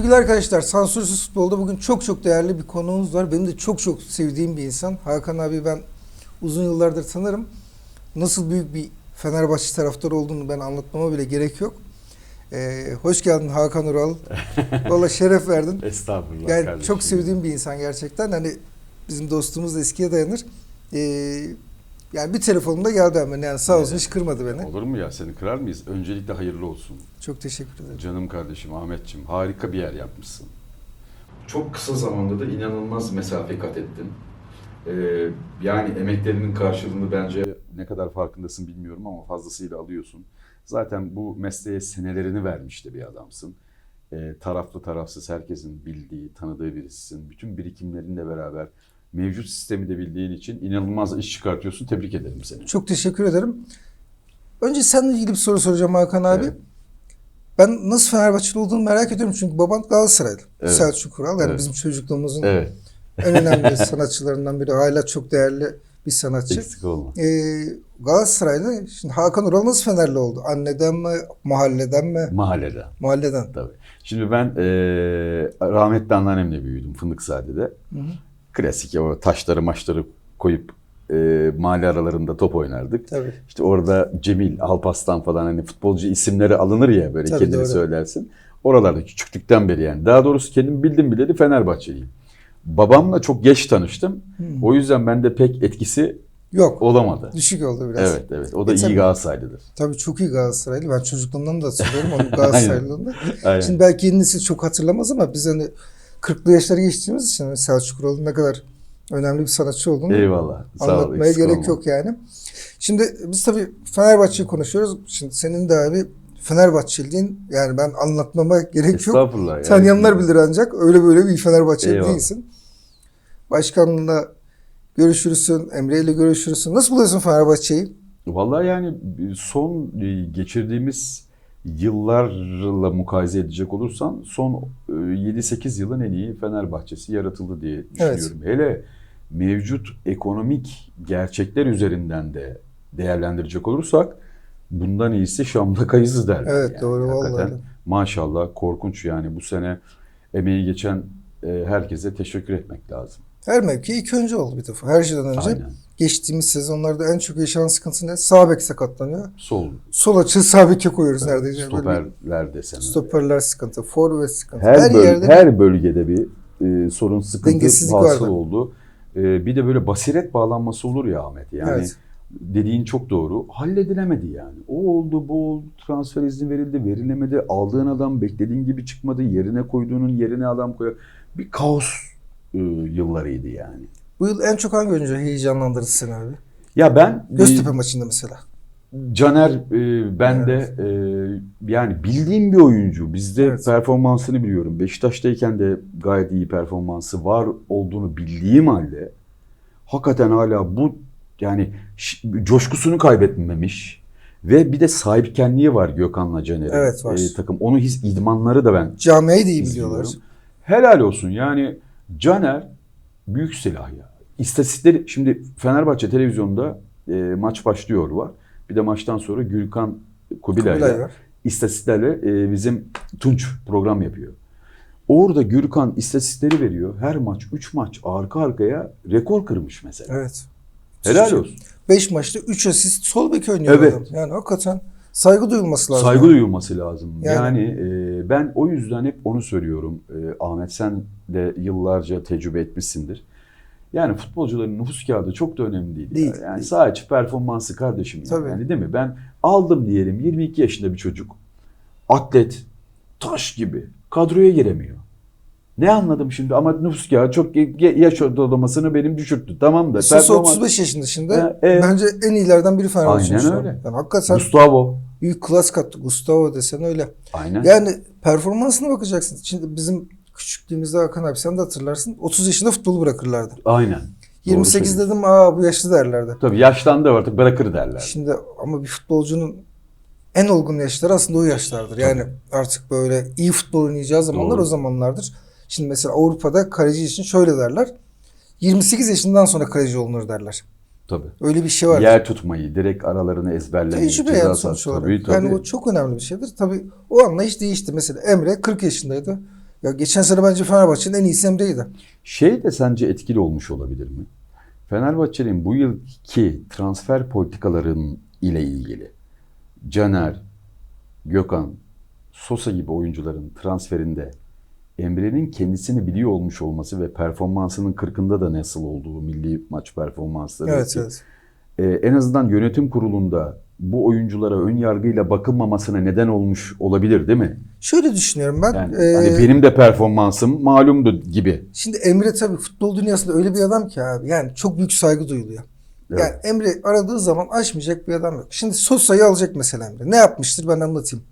Sevgili arkadaşlar, Sansürsüz Futbol'da bugün çok çok değerli bir konuğumuz var. Benim de çok çok sevdiğim bir insan. Hakan abi ben uzun yıllardır tanırım. Nasıl büyük bir Fenerbahçe taraftarı olduğunu ben anlatmama bile gerek yok. Ee, hoş geldin Hakan Ural. Valla şeref verdin. Estağfurullah Yani kardeşim. çok sevdiğim bir insan gerçekten. Hani bizim dostluğumuz da eskiye dayanır. Ee, yani bir telefonumda geldi hemen. Yani sağ olsun hiç kırmadı beni. Olur mu ya seni kırar mıyız? Öncelikle hayırlı olsun. Çok teşekkür ederim. Canım kardeşim Ahmetçim harika bir yer yapmışsın. Çok kısa zamanda da inanılmaz mesafe kat ettin. Ee, yani emeklerinin karşılığını bence ne kadar farkındasın bilmiyorum ama fazlasıyla alıyorsun. Zaten bu mesleğe senelerini vermiş de bir adamsın. Ee, taraflı tarafsız herkesin bildiği, tanıdığı birisisin. Bütün birikimlerinle beraber mevcut sistemi de bildiğin için inanılmaz iş çıkartıyorsun. Tebrik ederim seni. Çok teşekkür ederim. Önce seninle ilgili bir soru soracağım Hakan abi. Evet. Ben nasıl Fenerbahçeli olduğunu merak ediyorum çünkü baban Galatasaraylı. Evet. Selçuk Kural. Yani Evet. bizim çocukluğumuzun Evet, en önemli sanatçılarından biri. Hala çok değerli bir sanatçı. eksik olma. Ee, Galatasaraylı. Şimdi Hakan Ural nasıl Fenerli oldu? Anneden mi? Mahalleden mi? Mahallede. Mahalleden. Tabii. Şimdi ben eee rahmetli anneannemle büyüdüm Fındıkzade'de. Hı hı. Klasik o taşları maçları koyup eee mahalle aralarında top oynardık. Tabii. İşte orada Cemil, Alpaslan falan hani futbolcu isimleri alınır ya böyle Tabii, kendini doğru. söylersin. Oralarda küçüklükten beri yani. Daha doğrusu kendim bildim bileli Fenerbahçeliyim. Babamla çok geç tanıştım. Hı. O yüzden bende pek etkisi Yok. olamadı. Düşük oldu biraz. Evet evet. O da E, tabii. iyi Galatasaraylıdır. Tabii çok iyi Galatasaraylı. Ben çocukluğumdan da hatırlıyorum onun Galatasaraylılığını. Aynen. Şimdi belki yeni nesil çok hatırlamaz ama biz hani 40'lı yaşları geçtiğimiz için Selçuk Kural'ın ne kadar önemli bir sanatçı olduğunu Eyvallah. Sağ ol. anlatmaya gerek olma. yok yani. Şimdi biz tabii Fenerbahçe'yi konuşuyoruz. Şimdi senin de abi Fenerbahçeliğin yani ben anlatmama gerek yok. Estağfurullah. Tanıyanlar bilir ancak öyle böyle bir Fenerbahçeli Eyvallah. değilsin. Başkanla görüşürsün, Emre ile görüşürsün. Nasıl buluyorsun Fenerbahçe'yi? Vallahi yani son e, geçirdiğimiz yıllarla mukayese edecek olursan son e, 7-8 yılın en iyi Fenerbahçesi yaratıldı diye düşünüyorum. Hele mevcut ekonomik gerçekler üzerinden de değerlendirecek olursak bundan iyisi Şam'da kayısı derler. Evet, yani. doğru, vallahi Hakikaten maşallah korkunç yani bu sene emeği geçen e, herkese teşekkür etmek lazım. Her mevki ilk önce oldu bir defa. Her şeyden önce Aynen. geçtiğimiz sezonlarda en çok yaşanan sıkıntı ne? Sağ bek sakatlanıyor. Sol Sol açı sağ beke koyuyoruz neredeyse. Böyle bir stoperler desene. Stoperler sıkıntı, forvet sıkıntı. Her, böl- yerde her bölgede bir e, sorun sıkıntı hasıl oldu. E, bir de böyle basiret bağlanması olur ya Ahmet. Yani Evet. dediğin çok doğru. Halledilemedi yani. O oldu, bu oldu, transfer izni verildi, verilemedi. Aldığın adam beklediğin gibi çıkmadı. Yerine koyduğunun yerine adam koyuyor. Bir kaos e, yıllarıydı yani. bu yıl en çok hangi oyuncu heyecanlandırdı seni abi? Ya ben Göztepe maçında mesela. Caner e, ben de e, yani bildiğim bir oyuncu. Bizde Evet. performansını biliyorum. Beşiktaş'tayken de gayet iyi performansı var olduğunu bildiğim halde hakikaten hala bu yani coşkusunu kaybetmemiş ve bir de sahipkenliği var Gökhan'la Caner'in. Evet, var. E, takım onu his idmanları da ben Camiayı da iyi biliyorlar. Helal olsun yani Caner büyük silah ya. İstatistikleri şimdi Fenerbahçe televizyonda e, maç başlıyor var. Bir de maçtan sonra Gürkan Kubilay'la istatistiklerle e, bizim Tunç program yapıyor. Orada Gürkan istatistikleri veriyor. Her maç 3 maç arka arkaya rekor kırmış mesela. Evet. Helal olsun. 5 maçta 3 asist sol bek oynuyor Evet. adam. Yani hakikaten saygı duyulması lazım. Saygı duyulması lazım. Yani- Yani, e, ben o yüzden hep onu söylüyorum. E, Ahmet sen de yıllarca tecrübe etmişsindir. Yani futbolcuların nüfus kağıdı çok da önemli değil. Değil, yani değil. sadece performansı kardeşim. Yani. Yani değil mi? Ben aldım diyelim 22 yaşında bir çocuk. Atlet, taş gibi. Kadroya giremiyor. Ne anladım şimdi ama nüfus kağıdı çok yaş ortalamasını benim düşürttü. Tamam da. Performans- 35 yaşında şimdi. Ha, evet. Bence en iyilerden biri Fenerbahçe'nin Aynen öyle. Yani hakikaten Gustavo. Büyük klas kattı. Gustavo desen öyle. Aynen. Yani performansına bakacaksın. Şimdi bizim küçüklüğümüzde Hakan abi sen de hatırlarsın. 30 yaşında futbolu bırakırlardı. Aynen. Doğru 28 söylüyorsun. dedim aa bu yaşlı derlerdi. Tabii yaşlandı artık bırakır derler. Şimdi ama bir futbolcunun en olgun yaşları aslında o yaşlardır. Yani artık böyle iyi futbol oynayacağı zamanlar Doğru. o zamanlardır. Şimdi mesela Avrupa'da kaleci için şöyle derler. 28 yaşından sonra kaleci olunur derler. Tabii. Öyle bir şey var. Yer tutmayı, direkt aralarını ezberlemeyi. Tecrübe yani sonuç olarak. Tabii, tabii. Yani o çok önemli bir şeydir. Tabii o anlayış değişti. Mesela Emre 40 yaşındaydı. Ya geçen sene bence Fenerbahçe'nin en iyisi Emre'ydi. Şey de sence etkili olmuş olabilir mi? Fenerbahçe'nin bu yılki transfer politikaların ile ilgili Caner, Gökhan, Sosa gibi oyuncuların transferinde Emre'nin kendisini biliyor olmuş olması ve performansının 40'ında da nasıl olduğu milli maç performansları. Evet evet. Ee, en azından yönetim kurulunda bu oyunculara ön yargıyla bakılmamasına neden olmuş olabilir değil mi? Şöyle düşünüyorum ben. Yani Ee, hani benim de performansım malumdu gibi. Şimdi Emre tabii futbol dünyasında öyle bir adam ki abi. Yani çok büyük saygı duyuluyor. Evet. Yani Emre aradığı zaman açmayacak bir adam yok. Şimdi Sosa'yı alacak mesela Emre. Ne yapmıştır ben anlatayım.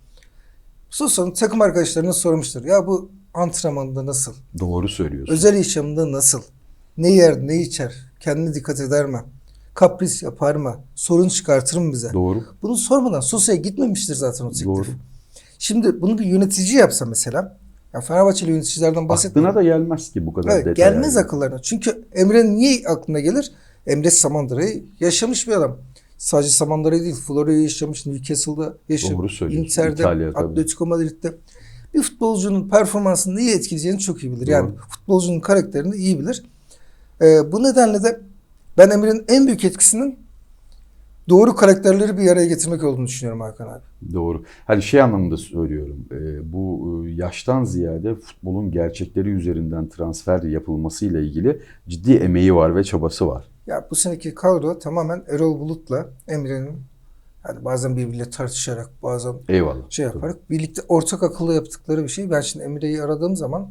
Sosa'nın takım arkadaşlarına sormuştur. Ya bu antrenmanda nasıl? Doğru söylüyorsun. Özel yaşamında nasıl? Ne yer, ne içer? Kendine dikkat eder mi? Kapris yapar mı? Sorun çıkartır mı bize? Doğru. Bunu sormadan Sosa'ya gitmemiştir zaten o teklif. Doğru. Şimdi bunu bir yönetici yapsa mesela. Ya Fenerbahçeli yöneticilerden bahsetmiyorum. Aklına da gelmez ki bu kadar Evet, detay. gelmez akıllarına. Çünkü Emre niye aklına gelir? Emre Samandıra'yı yaşamış bir adam. Sadece Samandıra'yı değil, Florya'yı yaşamış, Newcastle'da yaşamış, Doğru söylüyorsun. Inter'de, İtalya. Atletico Madrid'de. Bir futbolcunun performansını neyi etkileyeceğini çok iyi bilir. Yani Doğru. futbolcunun karakterini iyi bilir. Ee, bu nedenle de ben Emre'nin en büyük etkisinin doğru karakterleri bir araya getirmek olduğunu düşünüyorum Hakan abi. Doğru. Hani şey anlamında söylüyorum. e, bu e, yaştan ziyade futbolun gerçekleri üzerinden transfer yapılmasıyla ilgili ciddi emeği var ve çabası var. Ya bu seneki kadro tamamen Erol Bulut'la Emre'nin yani bazen birbiriyle tartışarak bazen Eyvallah. şey yaparak birlikte ortak akıllı yaptıkları bir şey. Ben şimdi Emre'yi aradığım zaman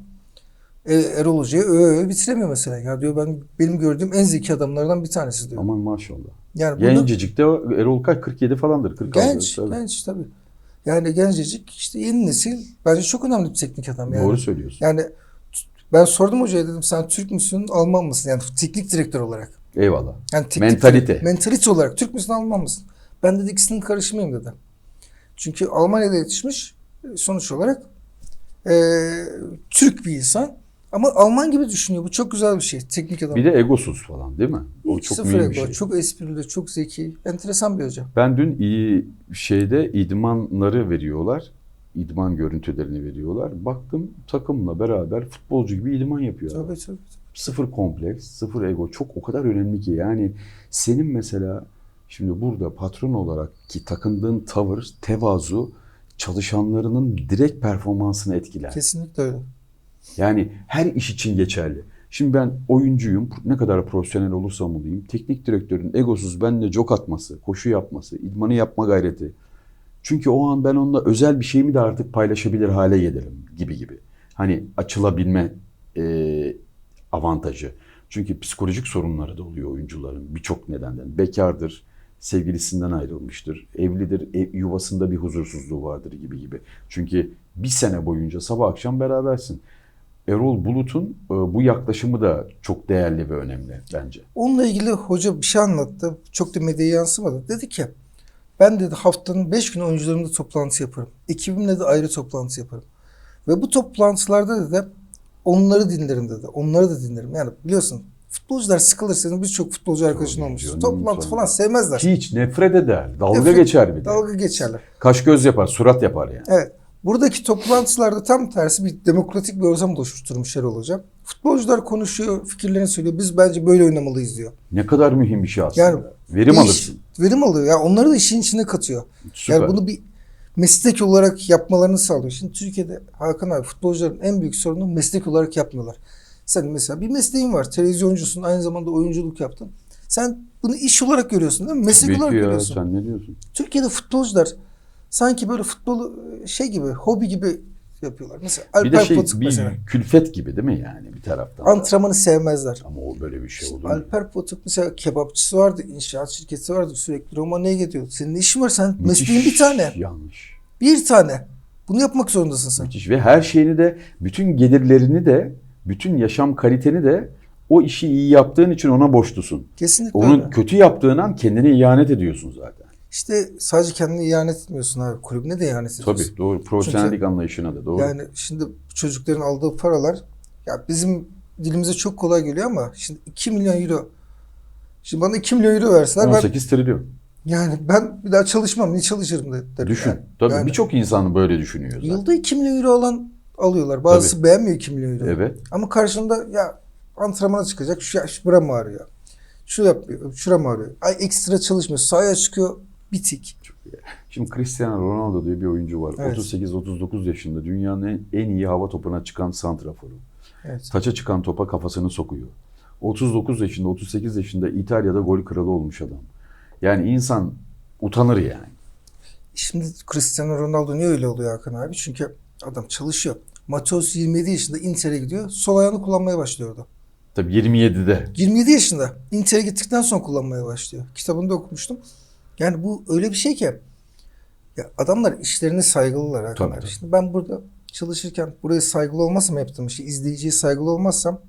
e, Erol Hoca'yı öve öve bitiremiyor mesela. Ya diyor ben benim gördüğüm en zeki adamlardan bir tanesi diyor. Aman maşallah. yani Gencecik de Erol kaç 47 falandır. 46. genç, tabii. genç tabii. Yani gencecik işte yeni nesil bence çok önemli bir teknik adam yani. Doğru söylüyorsun. Yani ben sordum hocaya dedim sen Türk müsün Alman mısın? Yani teknik direktör olarak. Eyvallah. Yani teknik Mentalite. Mentalite olarak Türk müsün Alman mısın? Ben dedi ikisinin karışımıyım dedi. Çünkü Almanya'da yetişmiş e, sonuç olarak e, Türk bir insan ama Alman gibi düşünüyor. Bu çok güzel bir şey. Teknik adam. Bir de egosuz falan değil mi? O çok sıfır ego, şey. Çok esprili, çok zeki. Enteresan bir hoca. Ben dün iyi şeyde idmanları veriyorlar. İdman görüntülerini veriyorlar. Baktım takımla beraber futbolcu gibi idman yapıyor. adam. Tabii tabii. Sıfır kompleks, sıfır ego çok o kadar önemli ki yani senin mesela şimdi burada patron olarak ki takındığın tavır, tevazu çalışanlarının direkt performansını etkiler. Kesinlikle öyle. Yani her iş için geçerli. Şimdi ben oyuncuyum. Ne kadar profesyonel olursam olayım. Teknik direktörün egosuz benimle jok atması, koşu yapması, idmanı yapma gayreti. Çünkü o an ben onunla özel bir şeyimi de artık paylaşabilir hale gelirim gibi gibi. Hani açılabilme e, avantajı. Çünkü psikolojik sorunları da oluyor oyuncuların birçok nedenden. Bekardır, sevgilisinden ayrılmıştır, evlidir, ev, yuvasında bir huzursuzluğu vardır gibi gibi. Çünkü bir sene boyunca sabah akşam berabersin. Erol Bulut'un e, bu yaklaşımı da çok değerli ve önemli bence. Onunla ilgili hoca bir şey anlattı. Çok da medyaya yansımadı. Dedi ki ben dedi haftanın 5 günü oyuncularımla toplantı yaparım. Ekibimle de ayrı toplantı yaparım. Ve bu toplantılarda dedi onları dinlerim dedi. Onları da dinlerim. Yani biliyorsun futbolcular sıkılır. Senin birçok futbolcu arkadaşın Tabii olmuş. canım, Toplantı tabii. falan sevmezler. Hiç nefret eder, dalga Nefret- geçer bir de. Dalga geçerler. Kaş göz yapar, surat yapar yani. Evet. Buradaki toplantılarda tam tersi bir demokratik bir ortam oluşturmuş Erol Hocam. Futbolcular konuşuyor, fikirlerini söylüyor. Biz bence böyle oynamalıyız diyor. Ne kadar mühim bir şey aslında. Yani Verim İş- alırsın. Verim alıyor. Ya onları da işin içine katıyor. Süper. Yani bunu bir meslek olarak yapmalarını sağlıyor. Şimdi Türkiye'de Hakan abi futbolcuların en büyük sorunu meslek olarak yapmıyorlar. Sen mesela bir mesleğin var. Televizyoncusun. Aynı zamanda oyunculuk yaptın. Sen bunu iş olarak görüyorsun değil mi? Meslek Tabii olarak ya, görüyorsun. sen ne diyorsun? Türkiye'de futbolcular sanki böyle futbolu şey gibi, hobi gibi yapıyorlar. Mesela bir de Alper şey Potuk bir mesela. külfet gibi değil mi yani bir taraftan? da? Antrenmanı sevmezler. Ama o böyle bir şey olur? Alper Potuk mesela kebapçısı vardı, inşaat şirketi vardı. Sürekli Romanya'ya gidiyor. Senin ne işin var sen? Müthiş Mesleğin bir tane. Yanlış. Bir tane. Bunu yapmak zorundasın sen. Müthiş ve her şeyini de bütün gelirlerini de bütün yaşam kaliteni de o işi iyi yaptığın için ona borçlusun. Kesinlikle Onun öyle. kötü yaptığın an kendine ihanet ediyorsun zaten. İşte sadece kendine ihanet etmiyorsun abi. Kulübüne de ihanet ediyorsun. Tabii doğru. Profesyonellik anlayışına da doğru. Yani şimdi çocukların aldığı paralar ya bizim dilimize çok kolay geliyor ama şimdi 2 milyon euro Şimdi bana 2 milyon euro verseler ben 18 trilyon. yani ben bir daha çalışmam. Niye çalışırım de- derim. Düşün. yani. Tabii Yani birçok insanın böyle düşünüyor zaten. Yılda 2 milyon euro alan alıyorlar. Bazısı beğenmiyor 2 milyon euro. Evet. Ama karşında ya antrenmana çıkacak. Şu, şu buram ağrıyor. Şu yapıyor. Şuram ağrıyor. Ay ekstra çalışmıyor. Sahaya çıkıyor. Bitik. Şimdi Cristiano Ronaldo diye bir oyuncu var. Evet. 38-39 yaşında dünyanın en, en iyi hava topuna çıkan santraforu. Evet. Taça çıkan topa kafasını sokuyor. 39 yaşında, 38 yaşında İtalya'da gol kralı olmuş adam. Yani insan utanır yani. Şimdi Cristiano Ronaldo niye öyle oluyor Hakan abi? Çünkü adam çalışıyor. Mateus 27 yaşında Inter'e gidiyor. Sol ayağını kullanmaya başlıyor orada. Tabii 27'de. 27 yaşında Inter'e gittikten sonra kullanmaya başlıyor. Kitabında okumuştum. Yani bu öyle bir şey ki ya adamlar işlerine saygılılar Hakan Tabii, abi. tabii. Şimdi ben burada çalışırken buraya saygılı olmazsam yaptığım işi izleyiciye saygılı olmazsam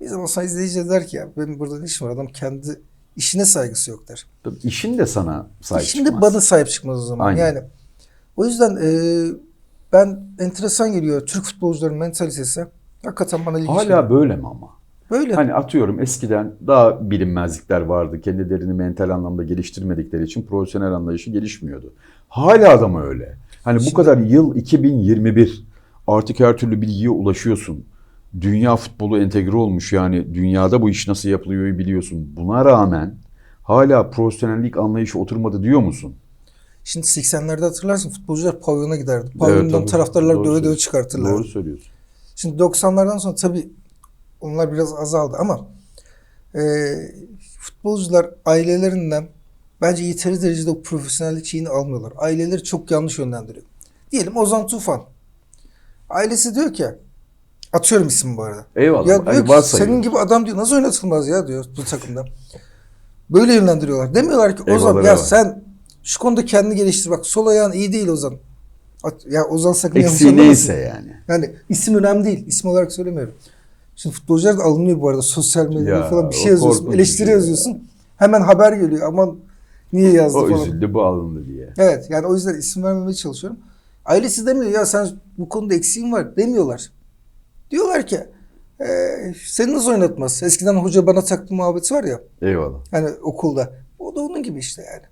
bir zaman sonra izleyici der ki ya benim burada ne işim var adam kendi işine saygısı yok der. Tabii işin de sana sahip Şimdi çıkmaz. bana sahip çıkmaz o zaman. Aynen. Yani o yüzden e, ben enteresan geliyor Türk futbolcuların mentalitesi. Hakikaten bana ilginç Hala geliyor. böyle mi ama? Böyle. Hani atıyorum eskiden daha bilinmezlikler vardı. Kendilerini mental anlamda geliştirmedikleri için profesyonel anlayışı gelişmiyordu. Hala da mı öyle? Hani bu Şimdi- kadar yıl 2021 artık her türlü bilgiye ulaşıyorsun. Dünya futbolu entegre olmuş yani dünyada bu iş nasıl yapılıyor biliyorsun. Buna rağmen hala profesyonellik anlayışı oturmadı diyor musun? Şimdi 80'lerde hatırlarsın futbolcular pavyona giderdi. Pavyondan tabii. taraftarlar Doğru döve döve çıkartırlardı. Doğru söylüyorsun. Şimdi 90'lardan sonra tabii onlar biraz azaldı ama e, futbolcular ailelerinden bence yeteri derecede o profesyonellik şeyini almıyorlar. Aileleri çok yanlış yönlendiriyor. Diyelim Ozan Tufan. Ailesi diyor ki atıyorum ismi bu arada. Eyvallah. Ya Hani diyor ki senin gibi adam diyor nasıl oynatılmaz ya diyor bu takımda. Böyle yönlendiriyorlar. Demiyorlar ki Ozan Eyvallah, ya eyvallah. sen şu konuda kendini geliştir. Bak sol ayağın iyi değil Ozan. Ya Ozan sakın yanlış Eksiği neyse yani. Yani isim önemli değil. İsim olarak söylemiyorum. Şimdi futbolcular da alınıyor bu arada. Sosyal medyada Ya, falan bir o şey yazıyorsun. Eleştiri şey. yazıyorsun. Hemen haber geliyor. Aman niye yazdı O falan. üzüldü bu alındı diye. Evet yani o yüzden isim vermemeye çalışıyorum. Ailesi demiyor ya sen bu konuda eksiğin var demiyorlar. Diyorlar ki "Ee, seni nasıl oynatmaz? Eskiden hoca bana taktı muhabbeti var ya Eyvallah. hani okulda. O da onun gibi işte yani.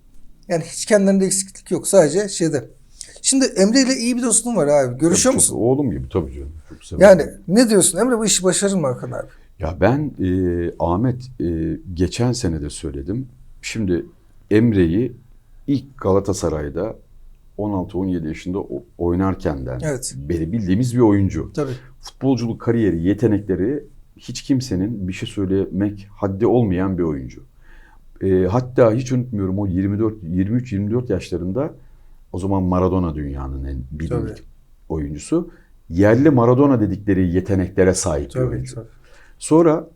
Yani hiç kendilerinde eksiklik yok. Sadece şeyde. Şimdi Emre ile iyi bir dostum var abi. Görüşüyor musun? Oğlum gibi tabii canım. Çok severim. Yani ne diyorsun Emre bu işi başarır mı Hakan abi? Ya ben e, Ahmet e, geçen sene de söyledim. Şimdi Emre'yi ilk Galatasaray'da 16-17 yaşında oynarkenden Evet. beri bildiğimiz bir oyuncu. Tabii. Futbolculuk kariyeri, yetenekleri hiç kimsenin bir şey söylemek haddi olmayan bir oyuncu. E, hatta hiç unutmuyorum o 24 23-24 yaşlarında o zaman Maradona dünyanın en bilindik Tabii. oyuncusu. Yerli Maradona dedikleri yeteneklere sahip bir Tabii. oyuncu. tabii. Sonra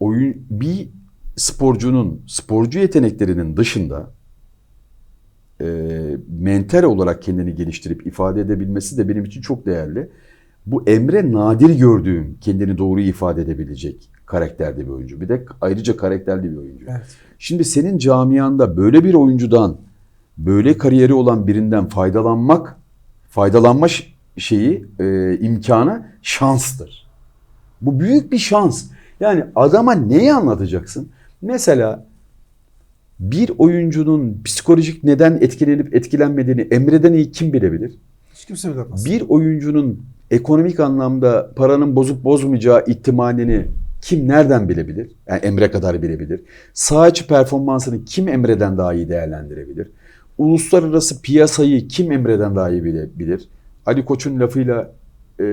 oyun bir sporcunun sporcu yeteneklerinin dışında e, mental olarak kendini geliştirip ifade edebilmesi de benim için çok değerli. Bu Emre nadir gördüğüm kendini doğru ifade edebilecek karakterde bir oyuncu. Bir de ayrıca karakterli bir oyuncu. Evet. Şimdi senin camianda böyle bir oyuncudan, böyle kariyeri olan birinden faydalanmak, faydalanma şeyi, e, imkanı şanstır. Bu büyük bir şans. Yani adama neyi anlatacaksın? Mesela bir oyuncunun psikolojik neden etkilenip etkilenmediğini Emre'den iyi kim bilebilir? Hiç kimse bilemez. Bir oyuncunun ekonomik anlamda paranın bozup bozmayacağı ihtimalini kim nereden bilebilir? Yani Emre kadar bilebilir. Sağ içi performansını kim Emre'den daha iyi değerlendirebilir? Uluslararası piyasayı kim Emre'den daha iyi bilebilir? Ali Koç'un lafıyla e,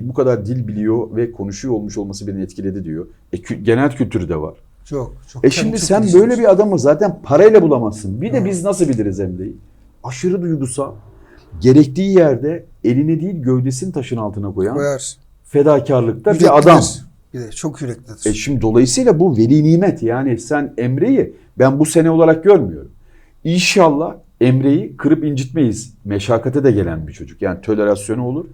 bu kadar dil biliyor ve konuşuyor olmuş olması beni etkiledi diyor. E, kü- genel kültürü de var. Çok. çok E şimdi çok sen geliştirmiş. böyle bir adamı zaten parayla bulamazsın. Bir de Hı. biz nasıl biliriz Emre'yi? Aşırı duygusal. Gerektiği yerde elini değil gövdesini taşın altına koyan koyar. fedakarlıkta Yüreklidir. bir adam. Bir de çok yüreklidir. E şimdi dolayısıyla bu veli nimet. Yani sen Emre'yi ben bu sene olarak görmüyorum. İnşallah Emre'yi kırıp incitmeyiz. Meşakkate de gelen bir çocuk. Yani tolerasyonu olur.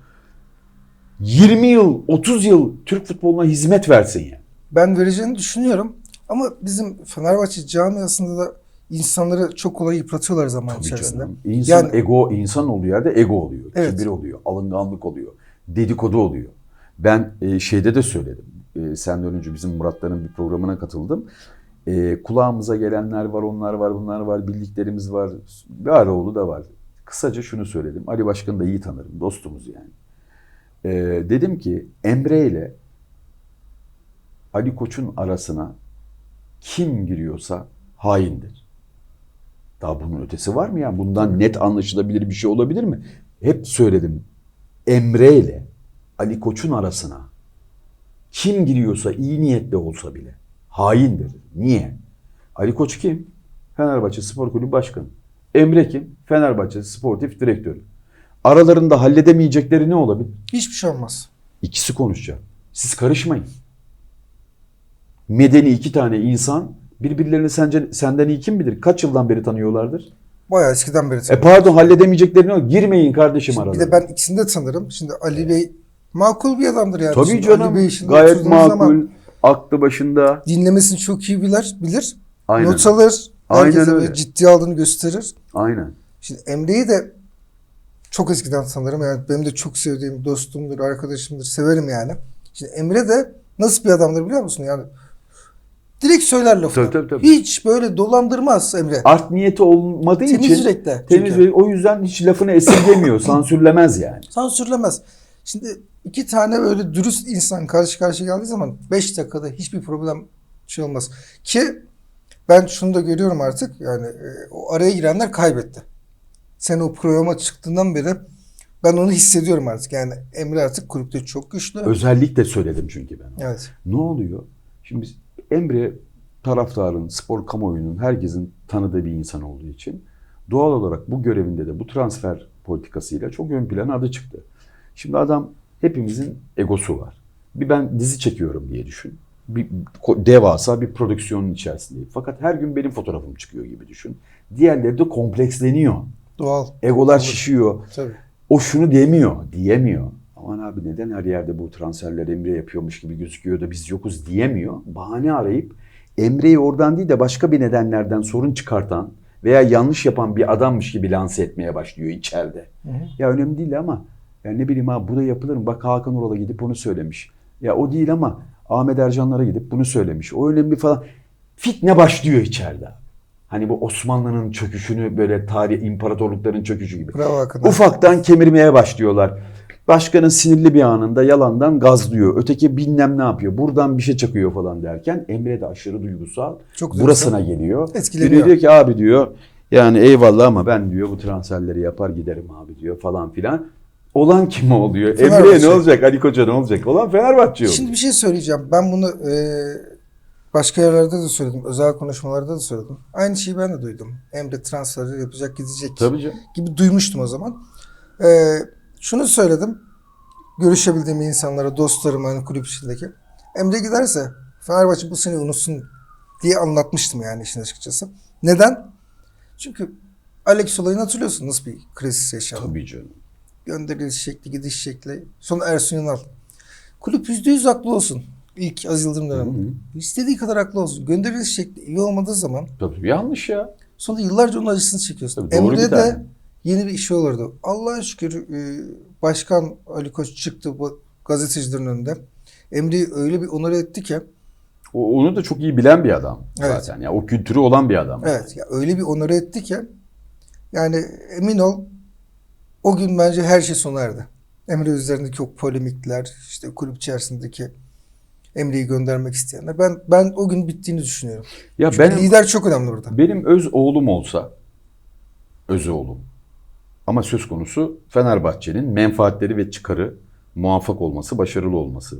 20 yıl, 30 yıl Türk futboluna hizmet versin yani. Ben vereceğini düşünüyorum. Ama bizim Fenerbahçe camiasında da insanları çok kolay yıpratıyorlar zaman Tabii içerisinde. canım. İnsan Yani- ego insan olduğu yerde ego oluyor. Evet. Kibir oluyor, alınganlık oluyor, dedikodu oluyor. Ben e, şeyde de söyledim. E, senden önce bizim Muratların bir programına katıldım. E, kulağımıza gelenler var, onlar var, bunlar var, bildiklerimiz var. Bir Aroğlu da var. Kısaca şunu söyledim. Ali Başkan'ı da iyi tanırım, dostumuz yani. Ee, dedim ki Emre ile Ali Koç'un arasına kim giriyorsa haindir. Daha bunun ötesi var mı ya? Bundan net anlaşılabilir bir şey olabilir mi? Hep söyledim. Emre ile Ali Koç'un arasına kim giriyorsa iyi niyetli olsa bile haindir. Niye? Ali Koç kim? Fenerbahçe Spor Kulübü Başkanı. Emre kim? Fenerbahçe Sportif Direktörü. Aralarında halledemeyecekleri ne olabilir? Hiçbir şey olmaz. İkisi konuşacak. Siz karışmayın. Medeni iki tane insan birbirlerini sence, senden iyi kim bilir? Kaç yıldan beri tanıyorlardır? Bayağı eskiden beri E tanıyorum. pardon halledemeyecekleri ne? Girmeyin kardeşim Şimdi bir aralarına. de ben ikisini de tanırım. Şimdi Ali Bey makul bir adamdır yani. Tabii Şimdi canım. Ali Bey Gayet makul. zaman Aklı başında. dinlemesini çok iyi bilir. bilir. Aynen. Not alır. Aynen öyle. ciddiye aldığını gösterir. Aynen. Şimdi Emre'yi de çok eskiden tanırım. Yani benim de çok sevdiğim dostumdur, arkadaşımdır. Severim yani. Şimdi Emre de nasıl bir adamdır biliyor musun? Yani direkt söyler lafını. Tabii, tabii, tabii. Hiç böyle dolandırmaz Emre. Art niyeti olmadığı Temiz için temiz çünkü. yürekli. o yüzden hiç lafını esirgemiyor, sansürlemez yani. Sansürlemez. Şimdi iki tane böyle dürüst insan karşı karşıya geldiği zaman 5 dakikada hiçbir problem şey olmaz. Ki ben şunu da görüyorum artık yani e, o araya girenler kaybetti. Sen o programa çıktığından beri ben onu hissediyorum artık. Yani Emre artık kulüpte çok güçlü. Özellikle söyledim çünkü ben. Evet. Ne oluyor? Şimdi biz- Emre taraftarın, spor kamuoyunun, herkesin tanıdığı bir insan olduğu için doğal olarak bu görevinde de bu transfer politikasıyla çok ön plana adı çıktı. Şimdi adam hepimizin egosu var. Bir ben dizi çekiyorum diye düşün. Bir devasa bir prodüksiyonun içerisindeyim. Fakat her gün benim fotoğrafım çıkıyor gibi düşün. Diğerleri de kompleksleniyor. Doğal. Egolar şişiyor. Tabii. O şunu demiyor, diyemiyor. Aman abi neden her yerde bu transferler Emre yapıyormuş gibi gözüküyor da biz yokuz diyemiyor. Bahane arayıp Emre'yi oradan değil de başka bir nedenlerden sorun çıkartan veya yanlış yapan bir adammış gibi lanse etmeye başlıyor içeride. Hı hı. Ya önemli değil ama ya ne bileyim abi bu da yapılır mı? Bak Hakan Ural'a gidip bunu söylemiş. Ya o değil ama Ahmet Ercanlara gidip bunu söylemiş. O önemli falan. Fitne başlıyor içeride. Hani bu Osmanlı'nın çöküşünü böyle tarih imparatorlukların çöküşü gibi. Bravo Hakan. Ufaktan kemirmeye başlıyorlar. Başkanın sinirli bir anında yalandan gazlıyor. Öteki bilmem ne yapıyor. Buradan bir şey çakıyor falan derken Emre de aşırı duygusal. Çok burasına duygusal. geliyor. Etkileniyor. Biri diyor ki abi diyor yani eyvallah ama ben diyor bu transferleri yapar giderim abi diyor falan filan. Olan kim oluyor? Emre'ye ne olacak? Ali Koç'a ne olacak? Olan Fenerbahçe oluyor. Şimdi bir şey söyleyeceğim. Ben bunu e, başka yerlerde de söyledim. Özel konuşmalarda da söyledim. Aynı şeyi ben de duydum. Emre transferi yapacak gidecek Tabii canım. gibi duymuştum o zaman. E, şunu söyledim. Görüşebildiğim insanlara, dostlarıma hani kulüp içindeki. Emre giderse Fenerbahçe bu sene unutsun diye anlatmıştım yani işin açıkçası. Neden? Çünkü Alex olayını hatırlıyorsun nasıl bir kriz yaşandı. Tabii canım. Gönderiliş şekli, gidiş şekli. Sonra Ersun Yanal. Kulüp yüzde yüz haklı olsun. İlk Az Yıldırım döneminde. İstediği kadar haklı olsun. Gönderiliş şekli iyi olmadığı zaman Tabii yanlış ya. sonra yıllarca onun acısını çekiyorsun. Tabii, doğru bir Emre de tane. yeni bir işi olurdu. Allah'a şükür e, Başkan Ali Koç çıktı bu gazetecilerin önünde. Emre'yi öyle bir onur etti ki O, onu da çok iyi bilen bir adam Evet. zaten. Ya o kültürü olan bir adam. evet ya öyle bir onur etti ki yani emin ol o gün bence her şey sona erdi. Emre üzerindeki o polemikler, işte kulüp içerisindeki Emre'yi göndermek isteyenler. Ben ben o gün bittiğini düşünüyorum. Ya Çünkü benim lider çok önemli burada. benim öz oğlum olsa öz oğlum ama söz konusu Fenerbahçe'nin menfaatleri ve çıkarı muvaffak olması, başarılı olması.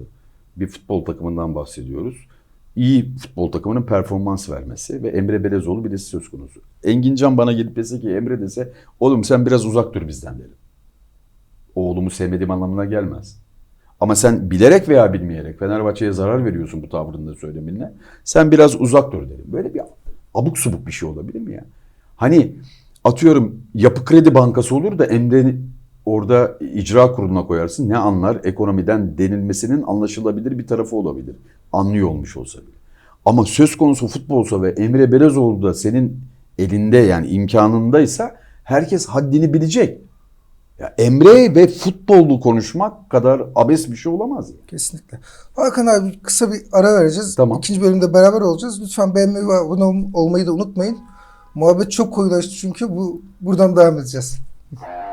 Bir futbol takımından bahsediyoruz. İyi futbol takımının performans vermesi ve Emre Belezoğlu birisi söz konusu. Engin Can bana gelip dese ki Emre dese oğlum sen biraz uzak dur bizden derim. Oğlumu sevmediğim anlamına gelmez. Ama sen bilerek veya bilmeyerek Fenerbahçe'ye zarar veriyorsun bu tavrında söyleminle. Sen biraz uzak dur derim. Böyle bir abuk subuk bir şey olabilir mi ya? Hani atıyorum yapı kredi bankası olur da Emre'ni orada icra kuruluna koyarsın. Ne anlar ekonomiden denilmesinin anlaşılabilir bir tarafı olabilir. Anlıyor olmuş olsa bile. Ama söz konusu futbolsa ve Emre Belezoğlu da senin elinde yani imkanındaysa herkes haddini bilecek. Ya Emre ve futbolu konuşmak kadar abes bir şey olamaz. ya. Kesinlikle. Hakan abi kısa bir ara vereceğiz. Tamam. İkinci bölümde beraber olacağız. Lütfen beğenmeyi ve abone ol- olmayı da unutmayın. Muhabbet çok koyulaştı çünkü bu buradan devam edeceğiz.